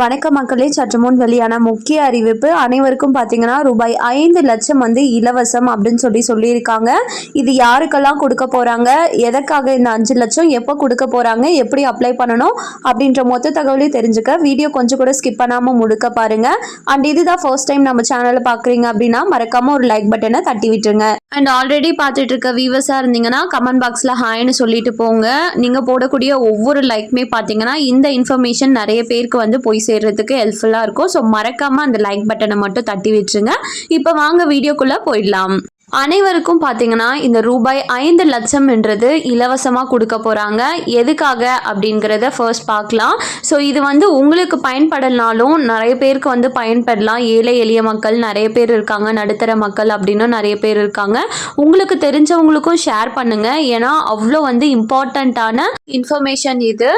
வணக்க மக்களே. சற்று முன் வெளியான முக்கிய அறிவிப்பு. அனைவருக்கும் பார்த்தீங்கன்னா ரூபாய் ஐந்து லட்சம் வந்து இலவசம் அப்படின்னு சொல்லி சொல்லியிருக்காங்க. இது யாருக்கெல்லாம் கொடுக்க போகிறாங்க எதற்காக இந்த அஞ்சு லட்சம்? எப்போ கொடுக்க போகிறாங்க எப்படி அப்ளை பண்ணணும்? அப்படின்ற மொத்த தகவலையும் தெரிஞ்சுக்க வீடியோ கொஞ்சம் கூட ஸ்கிப் பண்ணாமல் முழுக்க பாருங்கள் அண்ட் இதுதான் ஃபர்ஸ்ட் டைம் நம்ம சேனலை பார்க்குறீங்க அப்படின்னா மறக்காமல் ஒரு லைக் பட்டனை தட்டி விட்டுருங்க. அண்ட் ஆல்ரெடி பார்த்துட்டு இருக்க வியூவர்ஸாக இருந்தீங்கன்னா கமெண்ட் பாக்ஸில் ஹாய்னு சொல்லிட்டு போங்க. நீங்கள் போடக்கூடிய ஒவ்வொரு லைக்குமே பார்த்தீங்கன்னா இந்த இன்ஃபர்மேஷன் நிறைய பேருக்கு வந்து போய் சேர்றதுக்கு ஹெல்ப்ஃபுல்லாக இருக்கும். ஸோ மறக்காமல் அந்த லைக் பட்டனை மட்டும் தட்டி விட்டுருங்க இப்போ வாங்க வீடியோக்குள்ளே போயிடலாம். அனைவருக்கும் பார்த்தீங்கன்னா இந்த ரூபாய் ஐந்து லட்சம் என்றது இலவசமாக கொடுக்க போகிறாங்க எதுக்காக அப்படிங்கிறத ஃபர்ஸ்ட் பார்க்கலாம். ஸோ இது வந்து உங்களுக்கு பயன்படலனாலும் நிறைய பேருக்கு வந்து பயன்படலாம். ஏழை எளிய மக்கள் நிறைய பேர் இருக்காங்க. நடுத்தர மக்கள் அப்படின்னு நிறைய பேர் இருக்காங்க. உங்களுக்கு தெரிஞ்சவங்களுக்கும் ஷேர் பண்ணுங்கள் ஏன்னா அவ்வளோ வந்து இம்பார்ட்டண்ட்டான இன்ஃபர்மேஷன் இது.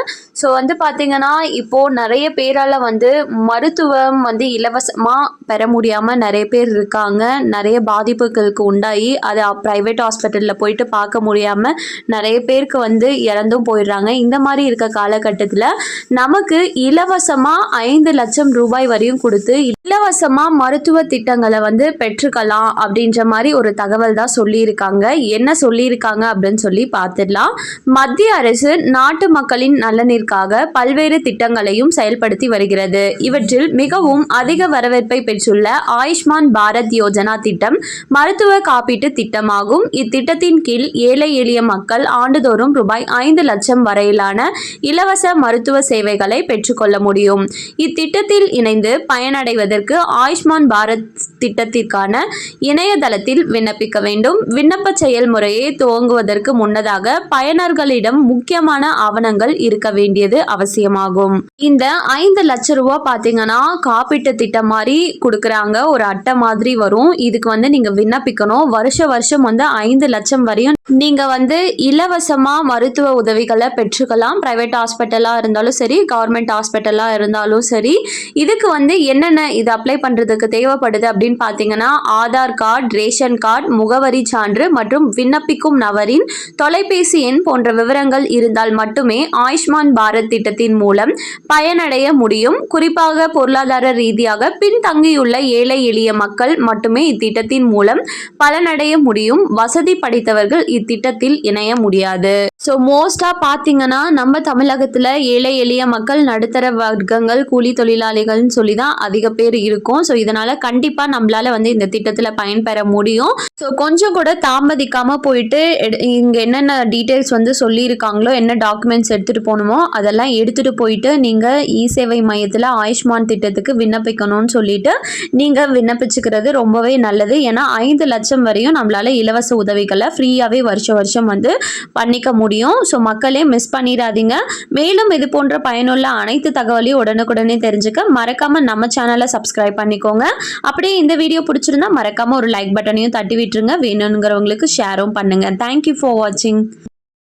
ஸோ வந்து பார்த்தீங்கன்னா இப்போது நிறைய பேரால் வந்து மருத்துவம் வந்து இலவசமாக பெற முடியாமல் நிறைய பேர் இருக்காங்க. நிறைய பாதிப்புகளுக்கு உண்டாகி அதை ப்ரைவேட் ஹாஸ்பிட்டலில் போயிட்டு பார்க்க முடியாமல் நிறைய பேருக்கு வந்து இறந்தும் போயிடுறாங்க. இந்த மாதிரி இருக்க காலகட்டத்தில் நமக்கு இலவசமாக ஐந்து லட்சம் ரூபாய் வரையும் கொடுத்து இலவசமாக மருத்துவ திட்டங்களை வந்து பெற்றுக்கலாம் அப்படின்ற மாதிரி ஒரு தகவல் தான் சொல்லியிருக்காங்க. என்ன சொல்லியிருக்காங்க அப்படின்னு சொல்லி பார்த்துடலாம். மத்திய அரசு நாட்டு மக்களின் நலனிற்காக பல்வேறு திட்டங்களையும் செயல்படுத்தி வருகிறது. இவற்றில் மிகவும் அதிக வரவேற்பை பெற்றுள்ள ஆயுஷ்மான் பாரத் யோஜனா திட்டம் மருத்துவ காப்பீட்டு திட்டமாகும். இத்திட்டத்தின் கீழ் ஏழை எளிய மக்கள் ஆண்டுதோறும் ரூபாய் ஐந்து லட்சம் வரையிலான இலவச மருத்துவ சேவைகளை பெற்றுக்கொள்ள முடியும். இத்திட்டத்தில் இணைந்து பயனடைவதற்கு ஆயுஷ்மான் பாரத் திட்டத்திற்கான இணையதளத்தில் விண்ணப்பிக்க வேண்டும். விண்ணப்ப செயல்முறையை துவங்குவதற்கு முன்னதாக பயனர்களிடம் முக்கியமான ஆவணங்கள் இருக்க வேண்டியது அவசியமாகும். இந்த ஐந்து லட்சம் ரூபா பார்த்தீங்கன்னா காப்பீட்டு திட்டம் மாதிரி கொடுக்குறாங்க. ஒரு அட்டை மாதிரி வரும். இதுக்கு வந்து நீங்க விண்ணப்பிக்கணும். வருஷ வருஷம் வந்து ஐந்து லட்சம் வரையும் நீங்க வந்து இலவசமா மருத்துவ உதவிகளை பெற்றுக்கலாம். பிரைவேட் ஹாஸ்பிட்டலா இருந்தாலும் சரி கவர்மெண்ட் ஹாஸ்பிட்டலா இருந்தாலும் சரி. இதுக்கு வந்து என்னென்ன இது அப்ளை பண்றதுக்கு தேவைப்படுது அப்படின்னு பார்த்தீங்கன்னா ஆதார் கார்டு ரேஷன் கார்டு முகவரி சான்று மற்றும் விண்ணப்பிக்கும் நபரின் தொலைபேசி எண் போன்ற விவரங்கள் இருந்தால் மட்டுமே ஆயுஷ்மான் பாரத் திட்டத்தின் மூலம் பயனடைய முடியும். குறிப்பாக பொருளாதார ரீதியாக பின்தங்கியுள்ள ஏழை எளிய மக்கள் மட்டுமே இத்திட்டத்தின் மூலம் பல பலனடைய முடியும். வசதி படைத்தவர்கள் இத்திட்டத்தில் இணைய முடியாது. ஸோ மோஸ்டாக பார்த்தீங்கன்னா நம்ம தமிழகத்தில் ஏழை எளிய மக்கள் நடுத்தர வர்க்கங்கள் கூலி தொழிலாளிகள்னு சொல்லி தான் அதிக பேர் இருக்கும். ஸோ இதனால் கண்டிப்பாக நம்மளால வந்து இந்த திட்டத்தில் பயன்பெற முடியும். ஸோ கொஞ்சம் கூட தாமதிக்காமல் போயிட்டு இங்கே என்னென்ன டீட்டெயில்ஸ் வந்து சொல்லியிருக்காங்களோ என்ன டாக்குமெண்ட்ஸ் எடுத்துகிட்டு போகணுமோ அதெல்லாம் எடுத்துகிட்டு போயிட்டு நீங்கள் இ சேவை மையத்தில் ஆயுஷ்மான் திட்டத்துக்கு விண்ணப்பிக்கணும்னு சொல்லிட்டு நீங்கள் விண்ணப்பிச்சுக்கிறது ரொம்பவே நல்லது. ஏன்னா ஐந்து லட்சம் வரையும் நம்மளால இலவச உதவிகளை ஃப்ரீயாகவே வருஷம் வருஷம் வந்து பண்ணிக்க முடியும். ஸோ மக்களே மிஸ் பண்ணிடாதீங்க. மேலும் இது போன்ற பயனுள்ள அனைத்து தகவலையும் உடனுக்குடனே தெரிஞ்சுக்க மறக்காம நம்ம சேனலை சப்ஸ்கிரைப் பண்ணிக்கோங்க. அப்படியே இந்த வீடியோ பிடிச்சிருந்தா மறக்காம ஒரு லைக் பட்டனையும் தட்டி விட்டுருங்க வேணுங்கிறவங்களுக்கு ஷேரும் பண்ணுங்க. தேங்க்யூ ஃபார் வாட்சிங்